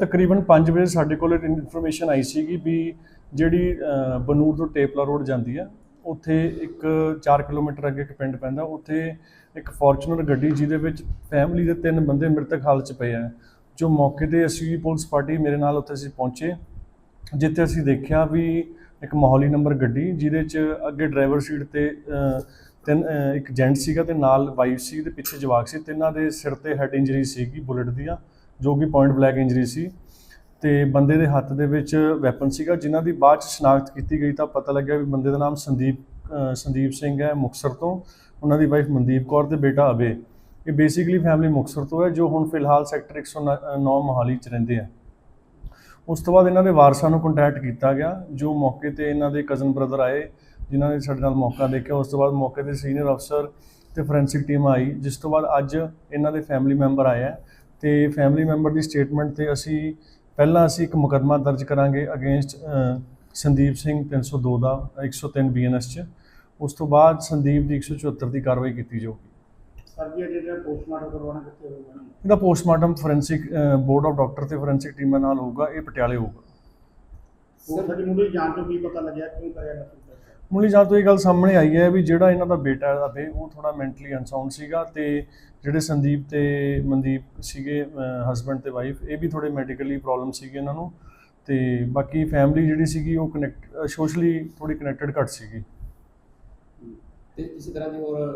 ਤਕਰੀਬਨ 5 ਵਜੇ ਸਾਡੇ ਕੋਲ ਇਨਫੋਰਮੇਸ਼ਨ ਆਈ ਸੀਗੀ ਵੀ ਜਿਹੜੀ ਬਨੂਰ ਤੋਂ ਟੇਪਲਾ ਰੋਡ ਜਾਂਦੀ ਆ, ਉੱਥੇ ਇੱਕ 4 ਕਿਲੋਮੀਟਰ ਅੱਗੇ ਇੱਕ ਪਿੰਡ ਪੈਂਦਾ, ਉੱਥੇ ਇੱਕ ਫੋਰਚੂਨਰ ਗੱਡੀ ਜਿਹਦੇ ਵਿੱਚ ਫੈਮਿਲੀ ਦੇ ਤਿੰਨ ਬੰਦੇ ਮ੍ਰਿਤਕ ਹਾਲਤ 'ਚ ਪਏ ਆ, ਜੋ ਮੌਕੇ ਤੇ ਅਸੀਂ ਪੁਲਿਸ ਪਾਰਟੀ ਮੇਰੇ ਨਾਲ ਉੱਥੇ ਅਸੀਂ ਪਹੁੰਚੇ, ਜਿੱਥੇ ਅਸੀਂ ਦੇਖਿਆ ਵੀ ਇੱਕ ਮੋਹਾਲੀ ਨੰਬਰ ਗੱਡੀ, ਜਿਹਦੇ 'ਚ ਅੱਗੇ ਡਰਾਈਵਰ ਸੀਟ ਤੇ ਤਿੰਨ ਇੱਕ ਜੈਂਟ ਸੀਗਾ ਤੇ ਨਾਲ ਵਾਈਫ ਸੀ ਤੇ ਪਿੱਛੇ ਜਵਾਕ ਸੀ, ਤਿੰਨਾਂ ਦੇ ਸਿਰ ਤੇ ਹੈਡ ਇੰਜਰੀ ਸੀਗੀ ਬੁਲਟ ਦੀਆਂ ਜੋ ਕਿ ਪੁਆਇੰਟ ਬਲੈਕ ਇੰਜਰੀ ਸੀ ਤੇ ਬੰਦੇ ਦੇ ਹੱਥ ਦੇ ਵਿੱਚ ਵੈਪਨ ਸੀਗਾ, ਜਿਨ੍ਹਾਂ ਦੀ ਬਾਅਦ ਚ ਸ਼ਨਾਖਤ ਕੀਤੀ ਗਈ ਤਾਂ ਪਤਾ ਲੱਗਿਆ ਵੀ ਬੰਦੇ ਦਾ ਨਾਮ ਸੰਦੀਪ ਸੰਦੀਪ ਸਿੰਘ ਹੈ ਮੁਕਸਰ ਤੋਂ, ਉਹਨਾਂ ਦੀ ਵਾਈਫ ਮਨਦੀਪ ਕੌਰ ਤੇ ਬੇਟਾ ਅਬੇ ਇਹ ਬੇਸਿਕਲੀ ਫੈਮਿਲੀ ਮੁਕਸਰ ਤੋਂ ਹੈ, ਜੋ ਹੁਣ ਫਿਲਹਾਲ ਸੈਕਟਰ 109 ਮੋਹਾਲੀ ਚ ਰਹਿੰਦੇ ਆ। ਉਸ ਤੋਂ ਬਾਅਦ ਇਹਨਾਂ ਦੇ ਵਾਰਸਾਂ ਨੂੰ ਕੰਟੈਕਟ ਕੀਤਾ ਗਿਆ, ਜੋ ਮੌਕੇ ਤੇ ਇਹਨਾਂ ਦੇ ਕਜ਼ਨ ਬ੍ਰਦਰ ਆਏ, ਜਿਨ੍ਹਾਂ ਨੇ ਸਾਡੇ ਨਾਲ ਮੌਕਾ ਦੇਖਿਆ। ਉਸ ਤੋਂ ਬਾਅਦ ਮੌਕੇ ਤੇ ਸੀਨੀਅਰ ਅਫਸਰ ਤੇ ਫੋਰੈਂਸਿਕ ਟੀਮ ਆਈ, ਜਿਸ ਤੋਂ ਬਾਅਦ ਅੱਜ ਇਹਨਾਂ ਦੇ ਫੈਮਿਲੀ ਮੈਂਬਰ ਆਏ ਤੇ ਫੈਮਿਲੀ ਮੈਂਬਰ ਦੀ ਸਟੇਟਮੈਂਟ ਤੇ ਅਸੀਂ ਪਹਿਲਾਂ ਅਸੀਂ ਇੱਕ ਮੁਕੱਦਮਾ ਦਰਜ ਕਰਾਂਗੇ ਅਗੇਂਸਟ ਸੰਦੀਪ ਸਿੰਘ 302 ਦਾ 103 ਬੀਐਨਐਸ ਚ। ਉਸ ਤੋਂ ਬਾਅਦ ਸੰਦੀਪ ਦੀ 174 ਦੀ ਕਾਰਵਾਈ ਕੀਤੀ ਜਾਊਗੀ। ਸਰ ਜੀ ਜਿਹੜਾ ਪੋਸਟਮਾਰਟਮ ਕਰਵਾਉਣਾ ਕਿੱਥੇ ਹੋਊਗਾ ਇਹਦਾ postmortem forensic board of doctor ਤੇ ਫੋਰੈਂਸਿਕ ਟੀਮਾਂ ਨਾਲ ਹੋਊਗਾ ਇਹ ਪਟਿਆਲੇ ਹੋਊਗਾ। ਹੋਰ ਸਾਡੀ ਮੁੰਡੇ ਜਾਣ ਤੋਂ ਕੀ ਪਤਾ ਲੱਗਿਆ ਕਿਉਂ ਕਰਿਆ ਨਸ਼ਾ? ਮੁੱਢਲੀ ਜਾਂ ਤੋਂ ਇਹ ਗੱਲ ਸਾਹਮਣੇ ਆਈ ਹੈ ਵੀ ਜਿਹੜਾ ਇਹਨਾਂ ਦਾ ਬੇਟਾ ਹੈ ਅਬੇ ਉਹ ਥੋੜਾ ਮੈਂਟਲੀ ਅਨਸਾਊਂਡ ਸੀਗਾ ਤੇ ਜਿਹੜੇ ਸੰਦੀਪ ਤੇ ਮਨਦੀਪ ਸੀਗੇ ਹਸਬੰਡ ਤੇ ਵਾਈਫ ਇਹ ਵੀ ਥੋੜੇ ਮੈਡੀਕਲੀ ਪ੍ਰੋਬਲਮ ਸੀਗੇ ਇਹਨਾਂ ਨੂੰ ਤੇ ਬਾਕੀ ਫੈਮਿਲੀ ਜਿਹੜੀ ਸੀਗੀ ਉਹ ਕਨੈਕਟ ਸੋਸ਼ਲੀ ਥੋੜੀ ਕਨੈਕਟਡ ਘੱਟ ਸੀਗੀ। ਤੇ ਇਸੇ ਤਰ੍ਹਾਂ ਦੀ ਹੋਰ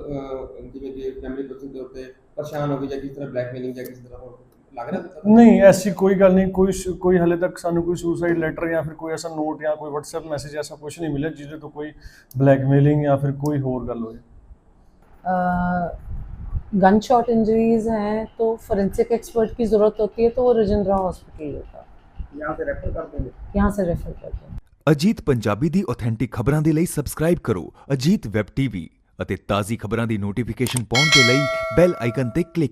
ਜਿਵੇਂ ਕਿ ਫੈਮਿਲੀ ਪਰਸਨ ਦੇ ਉੱਤੇ ਪਰੇਸ਼ਾਨ ਹੋ ਗਈ ਜਾਂ ਕਿਸ ਤਰ੍ਹਾਂ ਬਲੈਕਮੇਲਿੰਗ ਜਾਂ ਕਿਸ ਤਰ੍ਹਾਂ ਹੋਰ? ਲੱਗ ਰਿਹਾ ਤੁਹਾਨੂੰ? ਨਹੀਂ ਐਸੀ ਕੋਈ ਗੱਲ ਨਹੀਂ ਕੋਈ ਸ- ਕੋਈ ਹਲੇ ਤੱਕ ਸਾਨੂੰ ਕੋਈ ਸੁਸਾਈਡ ਲੈਟਰ ਜਾਂ ਫਿਰ ਕੋਈ ਐਸਾ ਨੋਟ ਜਾਂ ਕੋਈ WhatsApp ਮੈਸੇਜ ਐਸਾ ਕੁਝ ਨਹੀਂ ਮਿਲਿਆ ਜਿਹਦੇ ਤੋਂ ਕੋਈ ਬਲੈਕਮੇਲਿੰਗ ਜਾਂ ਫਿਰ ਕੋਈ ਹੋਰ ਗੱਲ ਹੋਏ गन शॉट इंजरीज हैं तो फोरेंसिक एक्सपर्ट की ज़रूरत होती है तो वो रजिंद्रा हॉस्पिटल होता है यहाँ से रेफर कर देंगे यहाँ से रेफर करते हैं ਅਜੀਤ ਪੰਜਾਬੀ ਦੀ ਆਥੈਂਟਿਕ ਖਬਰਾਂ ਦੇ ਲਈ ਸਬਸਕ੍ਰਾਈਬ ਕਰੋ ਅਜੀਤ ਵੈਬ ਟੀਵੀ ਅਤੇ ਤਾਜ਼ੀ ਖਬਰਾਂ ਦੀ ਨੋਟੀਫਿਕੇਸ਼ਨ ਪਾਉਣ ਦੇ ਲਈ ਬੈਲ ਆਈਕਨ ਤੇ ਕਲਿੱਕ ਕਰੋ